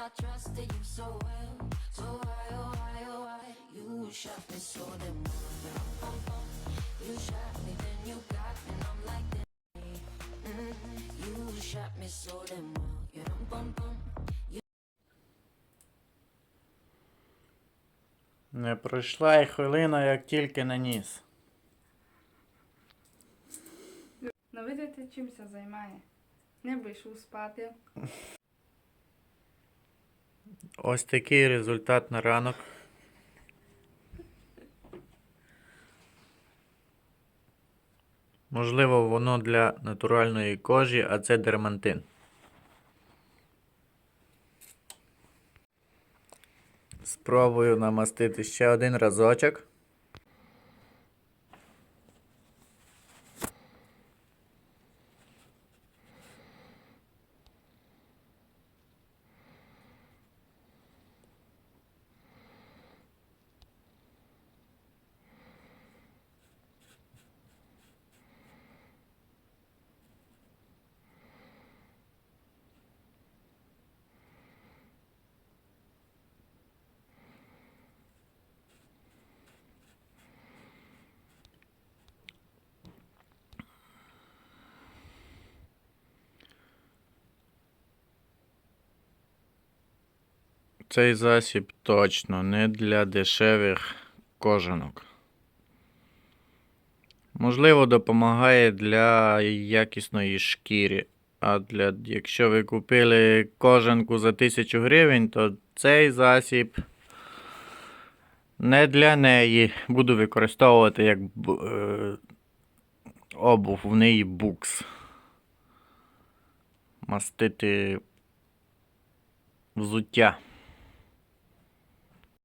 I trusted you so well. So why, oh why, oh why? You shot me so damn well. You shot me, then you got me, and I'm like. Mm, you shot me so damn well. You dum bum bum. Не пройшла й хвилина, як тільки наніс. Ну видите, чимся займає. Не вийшов спати. Ось такий результат на ранок. Можливо, воно для натуральної кожі, а це дермантин. Спробую намастити ще один разочок. Цей засіб точно не для дешевих кожанок. Можливо, допомагає для якісної шкіри. А для, якщо ви купили кожанку за 1000 гривень, то цей засіб не для неї. Буду використовувати як е, обув в неї букс. Мастити взуття.